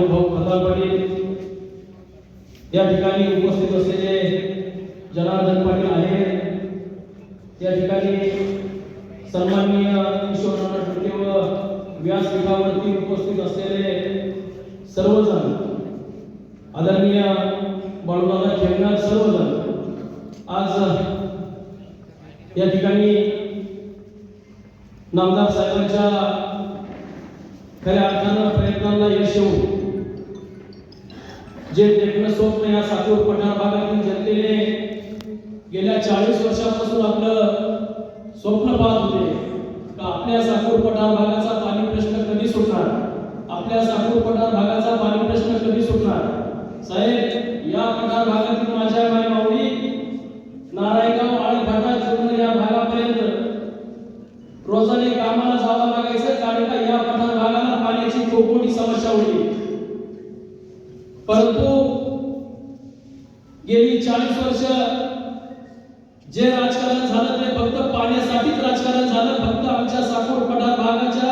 भाऊ खताळ पाटील या ठिकाणी उपस्थित असलेले जनार्दन पाटील आहेत. या ठिकाणी सन्माननीय किशोर ठुके व व्यासपीठावरती उपस्थित असलेले सर्वजण आदरणीय बाळूदादा खेळणार सर्वजण आज या ठिकाणी नामदार साहेबांच्या खऱ्या अर्थानं प्रयत्नांना यश येऊ जे स्वप्न या सातूर पठार भागातील जनतेने गेल्या चाळीस वर्षापासून आपलं स्वप्न पाहत होते का आपल्या सातूर पठार भागाचा पाणी प्रश्न कधी सुटणार? आपल्या सातूर पठार भागाचा पाणी प्रश्न कधी सुटणार? साहेब या पठार भागातील माझ्या माय माऊली नारायणगाव आणि फाटा जुन्नर या भागापर्यंत रोजाने कामाला जावं लागायचं कारण का या पठार भागाला पाण्याची खूप मोठी समस्या होती परंतु गेली चाळीस वर्ष जे राजकारण झालं ते फक्त पाण्यासाठीच राजकारण झालं फक्त आमच्या साखर पठार भागाच्या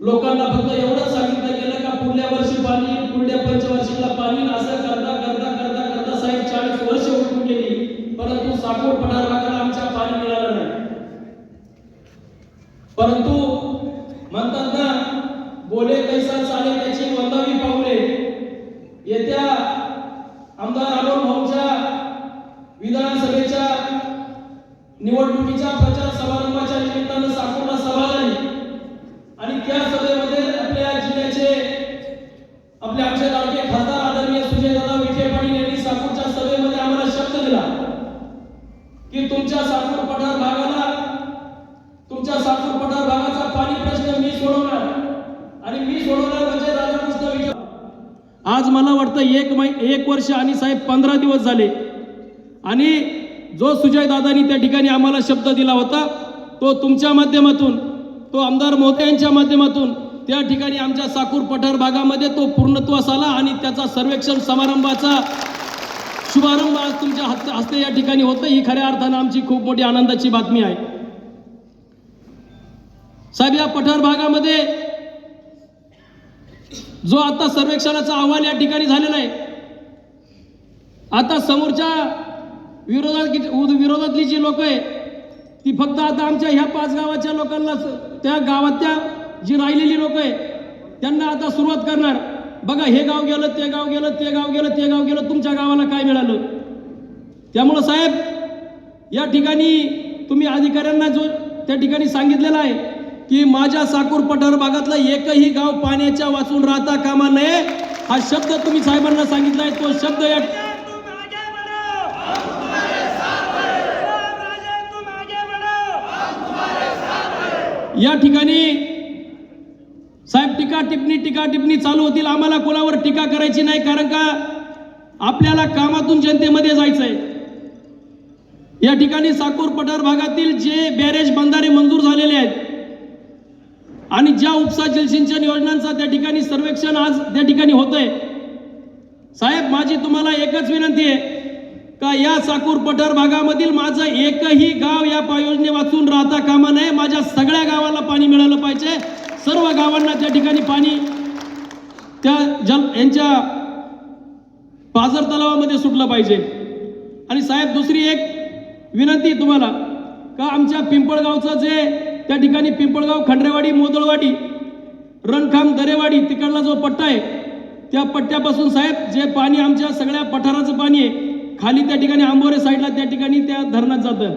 लोकांना फक्त एवढंच सांगितलं गेलं का पुढल्या वर्षी पाणी पुढल्या पंचवर्षीला पाणी असं करता करता करता करता साहेब चाळीस वर्ष उठून गेली परंतु साकोर पठार भागाला आमच्या पाणी मिळालं नाही. परंतु म्हणतात ना बोले कैसा चाले त्याची वंदावी पावले येत्या आमदार आलो निवडणुकीच्या प्रचार समारंभाच्या निमित्तानं साकोरला सभा झाली आणि त्या सभेमध्ये आपल्या जिल्ह्याचे आपले आमचे लाडके खासदार आदरणीय सुजयदादा विखे पाटील यांनी साकोरच्या सभेमध्ये आम्हाला शब्द दिला की तुमच्या साकोर पठार भागाला तुमच्या साकूर पठार भागाचा पाणी प्रश्न मी सोडवणार आणि मी सोडवणार म्हणजे राधाकृष्ण विखे आज मला वाटतं एक मै एक वर्ष आणि साहेब पंधरा दिवस झाले आणि जो सुजय दादानी त्या ठिकाणी आम्हाला शब्द दिला होता तो तुमच्या माध्यमातून तो आमदार मोदयांच्या माध्यमातून त्या ठिकाणी आमच्या साकूर पठार भागामध्ये तो पूर्णत्वास आला आणि त्याचा सर्वेक्षण समारंभाचा शुभारंभ आज तुमच्या हस्ते हस्ते या ठिकाणी होतं ही खऱ्या अर्थानं आमची खूप मोठी आनंदाची बातमी आहे. साहेब या पठार भागामध्ये जो आता सर्वेक्षणाचा अहवाल या ठिकाणी झालेला आहे आता समोरच्या विरोधात विरोधातली जी लोक आहे ती फक्त आता आमच्या ह्या पाच गावाच्या लोकांना त्या गावातल्या जी राहिलेली लोक आहे त्यांना आता सुरुवात करणार. बघा हे गाव गेलं ते गाव गेलं ते गाव गेलं ते गाव गेलं तुमच्या गावाला काय मिळालं? त्यामुळं साहेब या ठिकाणी तुम्ही अधिकाऱ्यांना जो त्या ठिकाणी सांगितलेलं आहे की माझ्या साकूर पठार भागातला एकही गाव पाण्याच्या वाचून राहता कामा नये हा शब्द तुम्ही साहेबांना सांगितला आहे तो शब्द या या ठिकाणी साहेब टीका टिप्पणी टीका टिप्पणी चालू होतील. आम्हाला कोणावर टीका करायची नाही कारण का आपल्याला कामातून जनतेमध्ये जायचं आहे या ठिकाणी साकूर पठार भागातील जे बॅरेज बंधारे मंजूर झालेले आहेत आणि ज्या उपसा जलसिंचन योजनांचा त्या ठिकाणी सर्वेक्षण आज त्या ठिकाणी होतंय. साहेब माझी तुम्हाला एकच विनंती आहे. का या साकूर पठार भागामधील माझं एकही गाव या पा- योजने वाचून राहता कामा नये? माझ्या सगळ्या गावाला पाणी मिळालं पाहिजे. सर्व गावांना त्या ठिकाणी पाणी त्या जल यांच्या पाझर तलावामध्ये सुटलं पाहिजे. आणि साहेब दुसरी एक विनंती तुम्हाला का आमच्या पिंपळगावचं जे त्या ठिकाणी पिंपळगाव खंडरेवाडी मोदळवाडी रणखाम दरेवाडी तिकडला जो पट्टा आहे त्या पट्ट्यापासून साहेब जे पाणी आमच्या सगळ्या पठाराचं पाणी आहे खाली त्या ठिकाणी आंबोरे साईडला त्या ठिकाणी त्या धरणात जातं.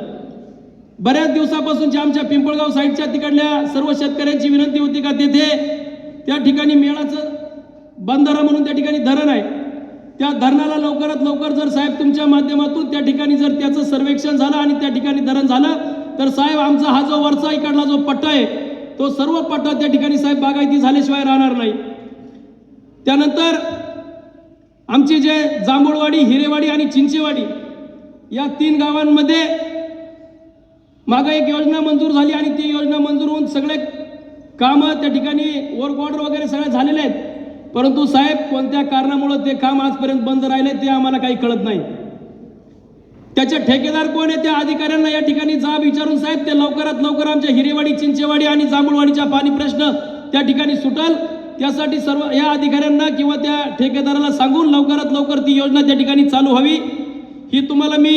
बऱ्याच दिवसापासून जे आमच्या पिंपळगाव साईडच्या तिकडल्या सर्व शेतकऱ्यांची विनंती होती का तेथे त्या ठिकाणी मेळाचं बंधारा म्हणून त्या ठिकाणी धरण आहे. त्या धरणाला लवकरात लवकर जर साहेब तुमच्या माध्यमातून त्या ठिकाणी जर त्याचं सर्वेक्षण झालं आणि त्या ठिकाणी धरण झालं तर साहेब आमचा हा जो वरचा इकडला जो पट्टा आहे तो सर्व पट्टा त्या ठिकाणी साहेब बागायती झाल्याशिवाय राहणार नाही. त्यानंतर आमचे जे जांभूळवाडी हिरेवाडी आणि चिंचेवाडी या तीन गावांमध्ये मागं एक योजना मंजूर झाली आणि ती योजना मंजूर होऊन सगळे कामं त्या ठिकाणी वर्क ऑर्डर वगैरे सगळे झालेले आहेत. परंतु साहेब कोणत्या कारणामुळं ते काम आजपर्यंत बंद राहिले ते आम्हाला काही कळत नाही. त्याचे ठेकेदार कोण आहे त्या अधिकाऱ्यांना या ठिकाणी जा विचारून साहेब ते लवकरात लवकर आमच्या हिरेवाडी चिंचेवाडी आणि जांभूळवाडीचा पाणी प्रश्न त्या ठिकाणी सुटल. त्यासाठी सर्व या अधिकाऱ्यांना किंवा त्या ठेकेदाराला सांगून लवकरात लवकर ती योजना त्या ठिकाणी चालू हवी. ही तुम्हाला मी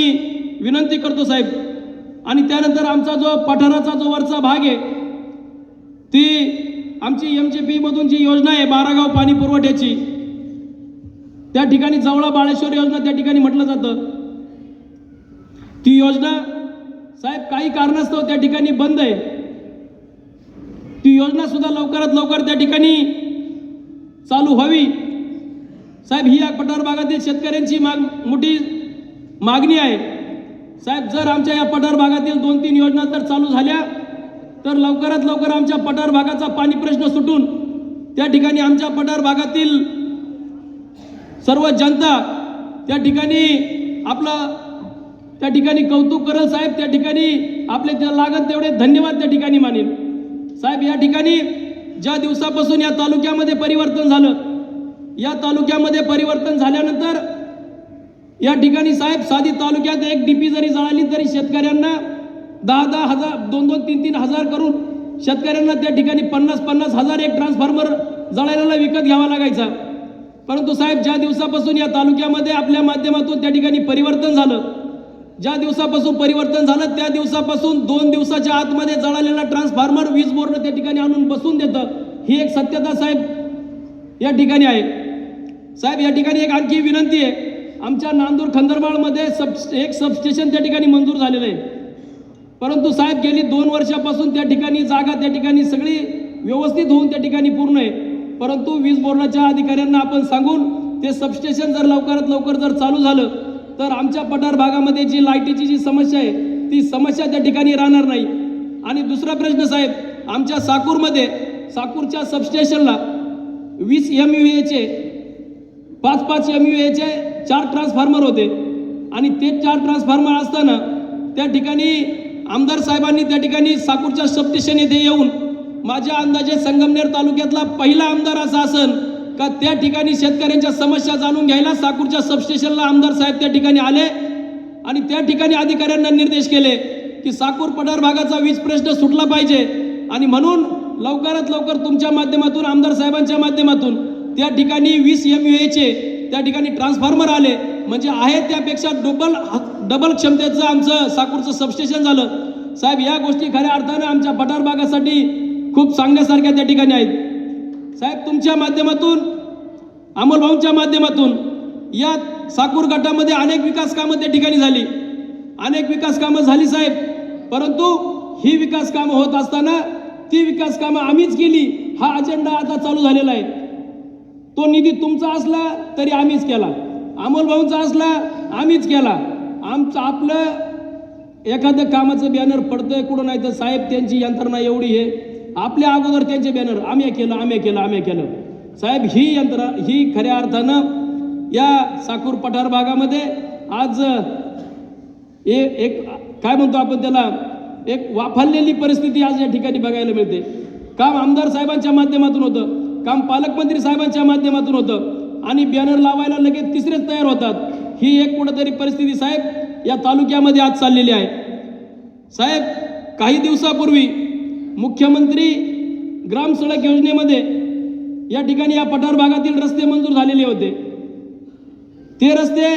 विनंती करतो साहेब. आणि त्यानंतर आमचा जो पठाराचा जो वरचा भाग आहे ती आमची एम जे पीमधून जी योजना आहे बारागाव पाणी पुरवठ्याची त्या ठिकाणी जवळा बाळेश्वर योजना त्या ठिकाणी म्हटलं जातं. ती योजना साहेब काही कारणास्तव त्या ठिकाणी बंद आहे. ती योजना सुद्धा लवकरात लवकर त्या ठिकाणी चालू व्हावी साहेब ही या पठार भागातील शेतकऱ्यांची माग मोठी मागणी आहे. साहेब जर आमच्या या पठार भागातील दोन तीन योजना जर चालू झाल्या तर लवकरात लवकर आमच्या पठार भागाचा पाणी प्रश्न सुटून त्या ठिकाणी आमच्या पठार भागातील सर्व जनता त्या ठिकाणी आपलं त्या ठिकाणी कौतुक करल साहेब त्या ठिकाणी आपले त्या लागत तेवढे धन्यवाद त्या ठिकाणी मानेल. साहेब या ठिकाणी ज्या दिवसापासून या तालुक्यामध्ये परिवर्तन झालं या तालुक्यामध्ये परिवर्तन झाल्यानंतर या ठिकाणी साहेब साधी तालुक्यात एक डीपी जरी जळाली तरी शेतकऱ्यांना दहा दहा हजार दोन दोन तीन तीन हजार करून शेतकऱ्यांना त्या ठिकाणी पन्नास पन्नास हजार एक ट्रान्सफॉर्मर जळायला विकत घ्यावा लागायचा. परंतु साहेब ज्या दिवसापासून या तालुक्यामध्ये आपल्या माध्यमातून त्या ठिकाणी परिवर्तन झालं ज्या दिवसापासून परिवर्तन झालं त्या दिवसापासून दोन दिवसाच्या आतमध्ये जळालेला ट्रान्सफॉर्मर वीज बोर्ड त्या ठिकाणी आणून बसून देतं. ही एक सत्यता साहेब या ठिकाणी आहे. साहेब या ठिकाणी एक आणखी विनंती आहे. आमच्या नांदूर खंदरबाळमध्ये सब एक सबस्टेशन त्या ठिकाणी मंजूर झालेलं आहे. परंतु साहेब गेली दोन वर्षापासून त्या ठिकाणी जागा त्या ठिकाणी सगळी व्यवस्थित होऊन त्या ठिकाणी पूर्ण आहे. परंतु वीज बोर्डाच्या अधिकाऱ्यांना आपण सांगून ते सबस्टेशन जर लवकरात लवकर जर चालू झालं तर आमच्या पठार भागामध्ये जी लाईटीची जी समस्या आहे ती समस्या त्या ठिकाणी राहणार नाही. आणि दुसरा प्रश्न साहेब आमच्या साकूरमध्ये साकूरच्या सबस्टेशनला वीस एम यू एचे पाच पाच एम यू एचे चार ट्रान्सफॉर्मर होते. आणि ते चार ट्रान्सफॉर्मर असताना त्या ठिकाणी आमदार साहेबांनी त्या ठिकाणी साकूरच्या सबस्टेशन येथे येऊन माझ्या अंदाजे संगमनेर तालुक्यातला पहिला आमदार असा असन का त्या ठिकाणी शेतकऱ्यांच्या समस्या जाणून घ्यायला साकूरच्या सबस्टेशनला आमदार साहेब त्या ठिकाणी आले आणि त्या ठिकाणी अधिकाऱ्यांना निर्देश केले की साकूर पठार भागाचा वीज प्रश्न सुटला पाहिजे. आणि म्हणून लवकरात लवकर तुमच्या माध्यमातून आमदार साहेबांच्या माध्यमातून त्या ठिकाणी वीस एम यू एचे त्या ठिकाणी ट्रान्सफॉर्मर आले. म्हणजे आहे त्यापेक्षा डबल डबल क्षमतेचं आमचं साकूरचं सबस्टेशन झालं. साहेब या गोष्टी खऱ्या अर्थानं आमच्या पठार भागासाठी खूप सांगण्यासारख्या त्या ठिकाणी आहेत. साहेब तुमच्या माध्यमातून अमोलभाऊंच्या माध्यमातून या साकूर गटामध्ये अनेक विकास कामं त्या ठिकाणी झाली. अनेक विकास कामं झाली साहेब. परंतु ही विकास कामं होत असताना ती विकास कामं आम्हीच केली. हा अजेंडा आता चालू झालेला आहे. तो निधी तुमचा असला तरी आम्हीच केला. अमोलभाऊंचा असला आम्हीच केला. आमचं आपलं एखादं कामाचं बॅनर पडतंय कुठं नाही तर साहेब त्यांची यंत्रणा एवढी आहे. आपल्या अगोदर त्यांचे बॅनर आम्ही केलं आम्ही केलं आम्ही केलं. साहेब ही यंत्र ही खऱ्या अर्थानं या साकूर पठार भागामध्ये आज ए एक काय म्हणतो आपण त्याला एक वाफाललेली परिस्थिती आज या ठिकाणी बघायला मिळते. काम आमदार साहेबांच्या माध्यमातून होतं काम पालकमंत्री साहेबांच्या माध्यमातून होतं आणि बॅनर लावायला लगेच तिसरेच तयार होतात. ही एक कुठंतरी परिस्थिती साहेब या तालुक्यामध्ये आज चाललेली आहे. साहेब काही दिवसापूर्वी मुख्यमंत्री ग्राम सडक योजनेमध्ये या ठिकाणी या पठार भागातील रस्ते मंजूर झालेले होते. ते रस्ते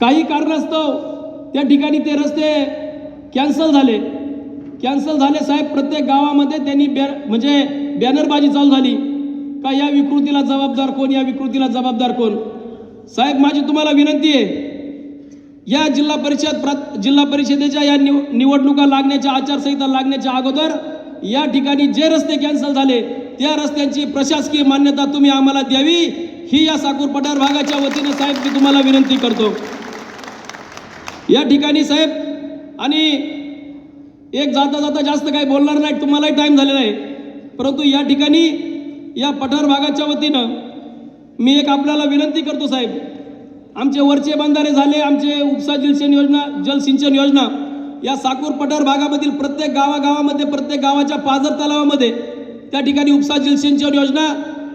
काही कारणास्तव त्या ठिकाणी ते रस्ते कॅन्सल झाले. कॅन्सल झाले साहेब प्रत्येक गावामध्ये त्यांनी बॅ म्हणजे बॅनरबाजी चालू झाली. का या विकृतीला जबाबदार कोण या विकृतीला जबाबदार कोण? साहेब माझी तुम्हाला विनंती आहे या जिल्हा परिषद जिल्हा परिषदेच्या या निव निवडणुका लागण्याच्या आचारसंहिता लागण्याच्या अगोदर या ठिकाणी जे रस्ते कॅन्सल झाले त्या रस्त्यांची प्रशासकीय मान्यता तुम्ही आम्हाला द्यावी ही या साकूर पठार भागाच्या वतीनं साहेब मी तुम्हाला विनंती करतो. या ठिकाणी साहेब आणि एक जाता जाता जास्त काही बोलणार नाही तुम्हालाही टाईम झालेला आहे. परंतु या ठिकाणी या पठार भागाच्या वतीनं मी एक आपल्याला विनंती करतो साहेब आमचे वरचे बंधारे झाले आमचे उपसा जलसिंचन योजना जलसिंचन योजना. या साकूर पठार भागामधील प्रत्येक गावागावामध्ये प्रत्येक गावाच्या पाझर तलावामध्ये त्या ठिकाणी उपसा जलसिंचन योजना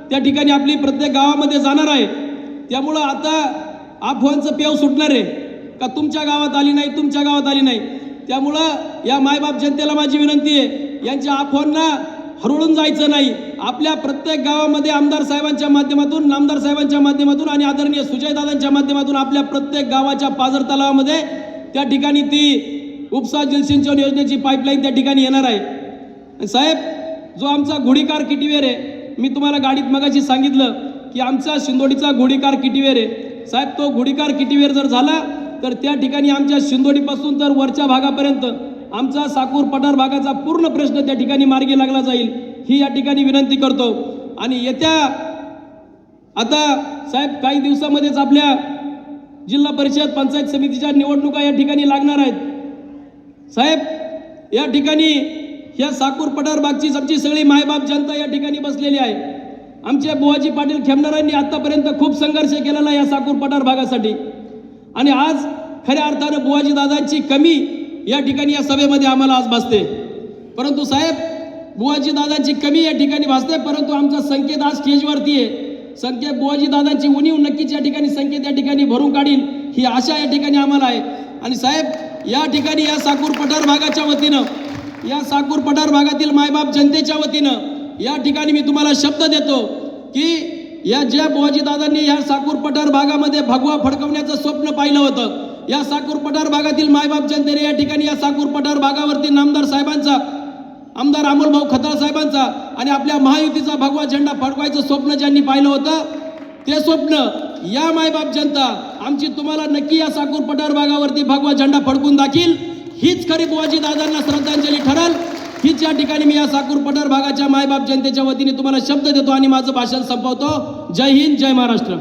त्या ठिकाणी आपली प्रत्येक गावामध्ये जाणार आहे. त्यामुळं आता अफवांचं पेव सुटणार आहे. का तुमच्या गावात आली नाही तुमच्या गावात आली नाही. त्यामुळं या मायबाप जनतेला माझी विनंती आहे यांच्या अफवांना हरवून जायचं नाही. आपल्या प्रत्येक गावामध्ये आमदार साहेबांच्या माध्यमातून नामदार साहेबांच्या माध्यमातून आणि आदरणीय सुजयदादांच्या माध्यमातून आपल्या प्रत्येक गावाच्या पाझर तलावामध्ये त्या ठिकाणी ती उपसा जलसिंचन योजनेची पाईपलाईन त्या ठिकाणी येणार आहे. साहेब जो आमचा घोडीकार किटीवेर आहे मी तुम्हाला गाडीत मगाशी सांगितलं की आमचा शिंदोडीचा घोडीकार किटीवेर आहे. साहेब तो घोडीकार किटीवेर जर झाला तर त्या ठिकाणी आमच्या शिंदोडीपासून तर वरच्या भागापर्यंत आमचा साकूर पठार भागाचा पूर्ण प्रश्न त्या ठिकाणी मार्गी लागला जाईल. ही या ठिकाणी विनंती करतो. आणि येत्या आता साहेब काही दिवसामध्येच आपल्या जिल्हा परिषद पंचायत समितीच्या निवडणुका या ठिकाणी लागणार आहेत. साहेब या ठिकाणी या साकूर पठारबागचीच आमची सगळी मायबाप जनता या ठिकाणी बसलेली आहे. आमचे बुवाजी पाटील खेमणारांनी आतापर्यंत खूप संघर्ष केलेला आहे या साकूर पठार भागासाठी. आणि आज खऱ्या अर्थानं बुवाजी दादांची कमी या ठिकाणी या सभेमध्ये आम्हाला आज भासते. परंतु साहेब बुवाजी दादांची कमी या ठिकाणी भासते परंतु आमचा संकेत आज स्टेजवरती आहे. संकेत बुवाजी दादांची उणीव नक्कीच या ठिकाणी संकेत या ठिकाणी भरून काढील ही आशा या ठिकाणी आम्हाला आहे. आणि साहेब या ठिकाणी या साकूर पठार भागाच्या वतीनं या साकूर पठार भागातील मायबाप जनतेच्या वतीनं या ठिकाणी मी तुम्हाला शब्द देतो की या ज्या बुवाजी दादांनी या साकूर पठार भागामध्ये भगवा फडकवण्याचं स्वप्न पाहिलं होतं या साकूर पठार भागातील मायबाप जनतेने या ठिकाणी या साकूर पठार भागावरती नामदार साहेबांचा आमदार अमोलभाऊ खताळ साहेबांचा आणि आपल्या महायुतीचा भगवा झेंडा फडकवायचं स्वप्न ज्यांनी पाहिलं होतं ते स्वप्न या मायबाप जनता आमची तुम्हाला नक्की या साकूर पठार भागावरती भगवा झेंडा फडकून दाखील. हीच खरी बुवाजी दादांना श्रद्धांजली ठरल. हीच या ठिकाणी मी या साकूर पठार भागाच्या मायबाप जनतेच्या वतीने तुम्हाला शब्द देतो आणि माझं भाषण संपवतो. जय हिंद जय महाराष्ट्र.